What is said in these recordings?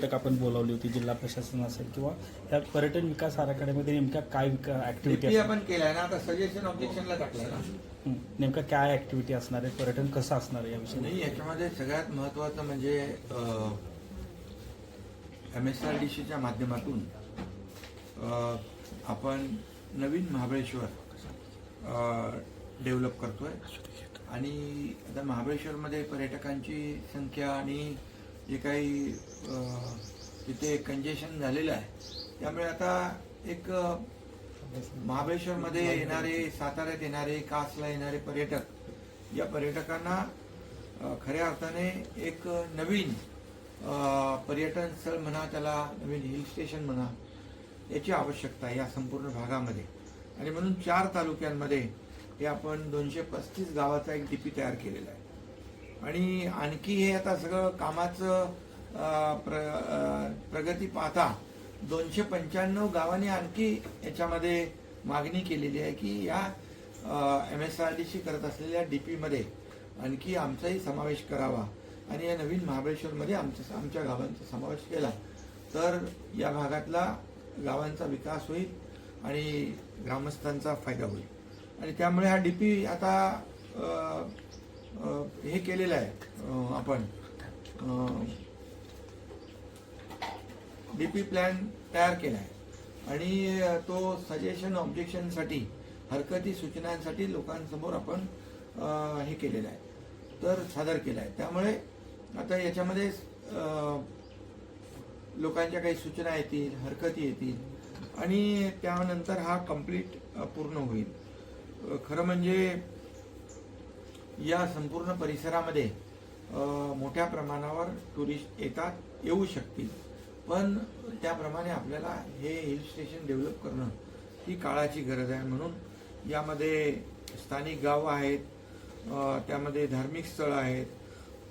बैठक आपण बोलावली होती जिल्हा प्रशासन असेल किंवा या पर्यटन विकास आराखड्यामध्ये नेमक्या काय ऍक्टिव्हिटी आपण केलाय ना आता सजेशन ऑब्जेक्शनला टाकलाय ना. नेमका काय ऍक्टिव्हिटी असणार आहे पर्यटन कसं असणार आहे याविषयी नाही याच्यामध्ये सगळ्यात महत्वाचं म्हणजे एम एस आर डी सीच्या माध्यमातून आपण नवीन महाबळेश्वर डेव्हलप करतोय. आणि आता महाबळेश्वरमध्ये पर्यटकांची संख्या आणि जे काही तिथे कंजेशन झालेलं आहे. त्यामुळे आता एक महाबळेश्वरमध्ये येणारे साताऱ्यात येणारे कासला येणारे पर्यटक या पर्यटकांना खऱ्या अर्थाने एक नवीन पर्यटन स्थळ म्हणा त्याला नवीन हिल स्टेशन म्हणा याची आवश्यकता आहे या संपूर्ण भागामध्ये. आणि म्हणून चार तालुक्यांमध्ये हे आपण दोनशे पस्तीस गावाचा एक डीपी तयार केलेला आहे. आणि आणखी हे आता सगळं कामाचं प्र प्रगती पाहता दोनशे पंच्याण्णव गावांनी आणखी याच्यामध्ये मागणी केलेली आहे की या M S R D C करत असलेल्या डी पीमध्ये आणखी आमचाही समावेश करावा. आणि या नवीन महाबळेश्वरमध्ये आमच्या आमच्या गावांचा समावेश केला. तर या भागातला गावांचा विकास होईल आणि ग्रामस्थांचा फायदा होईल. आणि त्यामुळे हा डी पी आता हे केलेलं आहे आपण. आपण डीपी प्लॅन तयार केला आहे. आणि तो सजेशन ऑब्जेक्शनसाठी हरकती सूचनांसाठी लोकांसमोर आपण हे केलेलं आहे. तर सादर केलं आहे. त्यामुळे आता याच्यामध्ये लोकांच्या काही सूचना येतील हरकती येतील आणि त्यानंतर हा कंप्लीट पूर्ण होईल. खरं म्हणजे या संपूर्ण परिसरामध्ये मोठ्या प्रमाणावर टुरिस्ट येतात येऊ शकतील. पण त्याप्रमाणे आपल्याला हे हिल स्टेशन डेव्हलप करणं ही काळाची गरज आहे म्हणून यामध्ये स्थानिक गावं आहेत त्यामध्ये धार्मिक स्थळं आहेत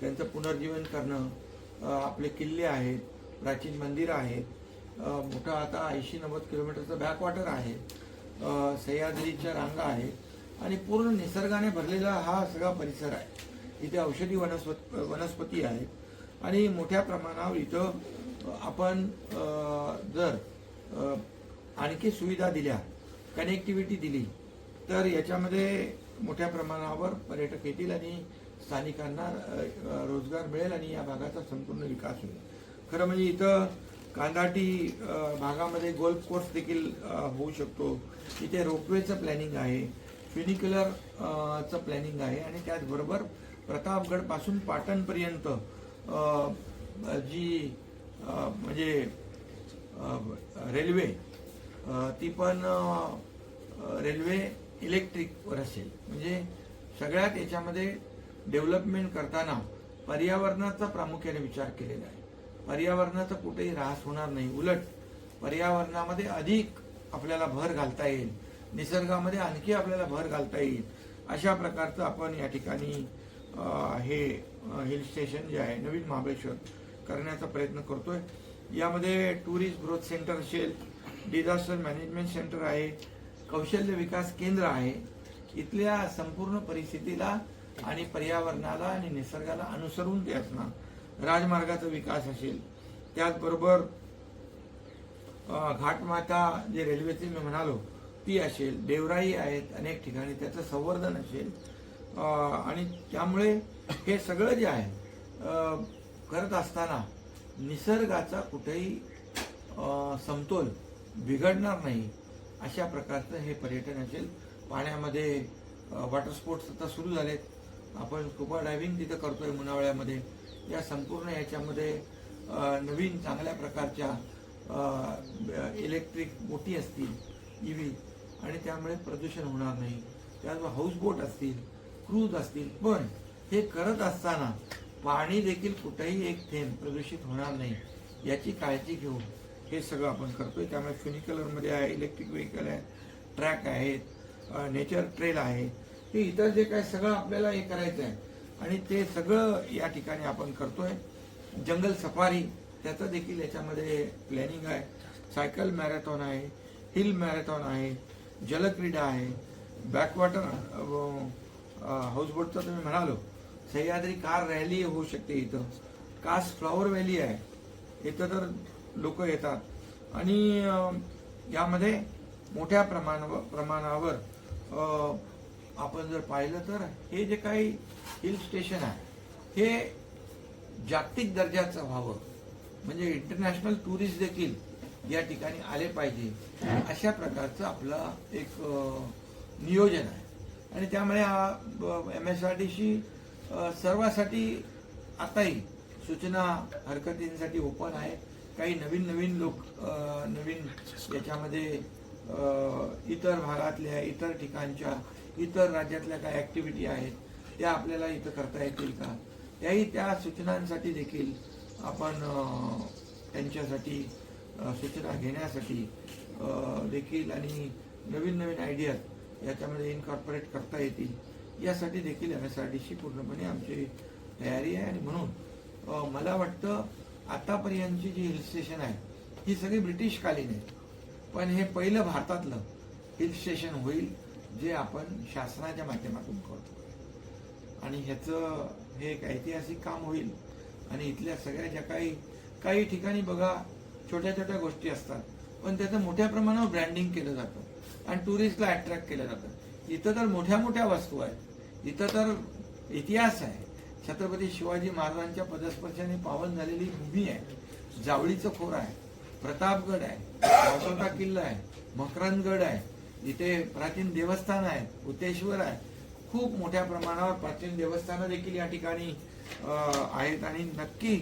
त्यांचं पुनर्जीवन करणं आपले किल्ले आहेत प्राचीन मंदिरं आहेत मोठं आता ऐंशी नव्वद किलोमीटरचं बॅकवॉटर आहे सह्याद्रीच्या रांगा आहेत आणि पूर्ण निसर्गाने भरलेला हा सगळा परिसर आहे. इथे औषधी वनस्पत वनस्पती आहेत. आणि मोठ्या प्रमाणावर इथं आपण जर आणखी सुविधा दिल्या कनेक्टिव्हिटी दिली तर याच्यामध्ये मोठ्या प्रमाणावर पर्यटक येतील आणि स्थानिकांना रोजगार मिळेल आणि या भागाचा संपूर्ण विकास होईल. खरं म्हणजे इथं कांदाटी भागामध्ये गोल्फ कोर्स देखील होऊ शकतो. इथे रोपवेचं प्लॅनिंग आहे. फ्युनिक्युलर चं प्लॅनिंग आहे. आणि त्याचबरोबर प्रतापगडपासून पाटणपर्यंत जी म्हणजे रेल्वे ती पण रेल्वे इलेक्ट्रिकवर असेल. म्हणजे सगळ्यात याच्यामध्ये डेव्हलपमेंट करताना पर्यावरणाचा प्रामुख्याने विचार केलेला आहे. पर्यावरणाचा कुठेही ऱ्हास होणार नाही. उलट पर्यावरणामध्ये अधिक आपल्याला भर घालता येईल. निसर्गामध्ये आणखी आपल्याला भर घालता येईल. अशा प्रकारचं आपण या ठिकाणी हे हिल स्टेशन जे आहे नवीन महाबळेश्वर करण्याचा प्रयत्न करतोय. यामध्ये टुरिस्ट ग्रोथ सेंटर असेल डिझास्टर मॅनेजमेंट सेंटर आहे कौशल्य विकास केंद्र आहे. इथल्या संपूर्ण परिस्थितीला आणि पर्यावरणाला आणि निसर्गाला अनुसरून ते असणार राजमार्गाचा विकास असेल त्याचबरोबर घाटमाता जे रेल्वेचे मी म्हणालो ती असेल देवराई आहेत अनेक ठिकाणी त्याचं संवर्धन असेल. आणि त्यामुळे हे सगळं जे आहे करत असताना निसर्गाचा कुठेही समतोल बिघडणार नाही अशा प्रकारचं हे पर्यटन असेल. पाण्यामध्ये वॉटर स्पोर्ट्स आता सुरू झालेत. आपण स्कुबा डायव्हिंग तिथं करतो आहे मुनावळ्यामध्ये या संपूर्ण याच्यामध्ये नवीन चांगल्या प्रकारच्या इलेक्ट्रिक बोटी असतील ई व्ही आणि त्यामुळे प्रदूषण होणार नाही. त्याचबरोबर हाऊसबोट असतील क्रूज असतील पण हे करत असताना पाणी देखील कुठेही एक थेंब प्रदूषित होणार नाही याची काळजी घेऊन हे सगळं आपण करतोय. त्यामुळे फ्युनिकलरमध्ये आहे इलेक्ट्रिक व्हेकल आहे ट्रॅक आहेत नेचर ट्रेल आहे. हे इतर जे काय सगळं आपल्याला हे करायचं आहे आणि ते सगळं या ठिकाणी आपण करतोय. जंगल सफारी त्याचं देखील याच्यामध्ये प्लॅनिंग आहे. सायकल मॅरेथॉन आहे हिल मॅरेथॉन आहे जलक्रीडा आहे. बॅकवॉटर हाऊसबोटचं तुम्ही म्हणालो. सह्याद्री कार रॅली होऊ शकते इथं. कास फ्लॉवर व्हॅली आहे. इथं तर लोक येतात. आणि यामध्ये मोठ्या प्रमाण प्रमाणावर आपण जर पाहिलं तर हे जे काही हिल स्टेशन आहे हे जागतिक दर्जाचं व्हावं. म्हणजे इंटरनॅशनल टुरिस्ट देखील या ठिकाणी आले पाहिजे. अशा प्रकारचं आपलं एक नियोजन आहे. आणि त्यामुळे हा M S R D C सर्वासाठी आताही सूचना हरकतींसाठी ओपन आहे. काही नवीन नवीन लोक नवीन याच्यामध्ये इतर भागातल्या इतर ठिकाणच्या इतर राज्यातल्या काही ॲक्टिव्हिटी आहेत त्या आपल्याला इथं करता येतील का? त्याही त्या सूचनांसाठी देखील आपण त्यांच्यासाठी सूचना घेण्यासाठी देखील आणि नवीन नवीन आयडिया याच्यामध्ये इनकॉर्पोरेट करता येतील. यासाठी देखील M S R D C पूर्णपणे आमची तयारी आहे आणि म्हणून मला वाटतं आतापर्यंतची जी हिल स्टेशन आहे ही सगळी ब्रिटिशकालीन आहे. पण हे पहिलं भारतातलं हिल स्टेशन होईल जे आपण शासनाच्या माध्यमातून करतो. आणि ह्याचं हे एक ऐतिहासिक काम होईल. आणि इथल्या सगळ्या ज्या काही काही ठिकाणी बघा छोट्या छोट्या गोष्टी असतात. पण त्याचं मोठ्या प्रमाणावर ब्रँडिंग केलं जातं. आणि टुरिस्टला अट्रॅक्ट केलं जातं. इथं तर मोठ्या मोठ्या वस्तू आहेत. इथं तर इतिहास आहे. छत्रपती शिवाजी महाराजांच्या पदस्पर्शाने पावन झालेली भूमी आहे. जावळीचं खोर आहे. प्रतापगड आहे. वासोटा किल्ला आहे. मकरंदगड आहे. इथे प्राचीन देवस्थान आहे. उतेश्वर आहे. खूप मोठ्या प्रमाणावर प्राचीन देवस्थानं देखील या ठिकाणी आहेत. आणि नक्की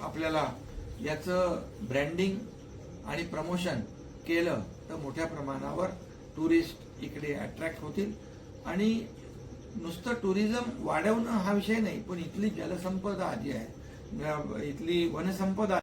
आपल्याला याचं ब्रँडिंग आणि प्रमोशन केलं तर मोठ्या प्रमाणावर टुरिस्ट इकडे अट्रॅक्ट होतील. आणि नुसतं टुरिझम वाढवणं हा विषय नाही पण इथली जलसंपदा जी आहे इथली वनसंपदा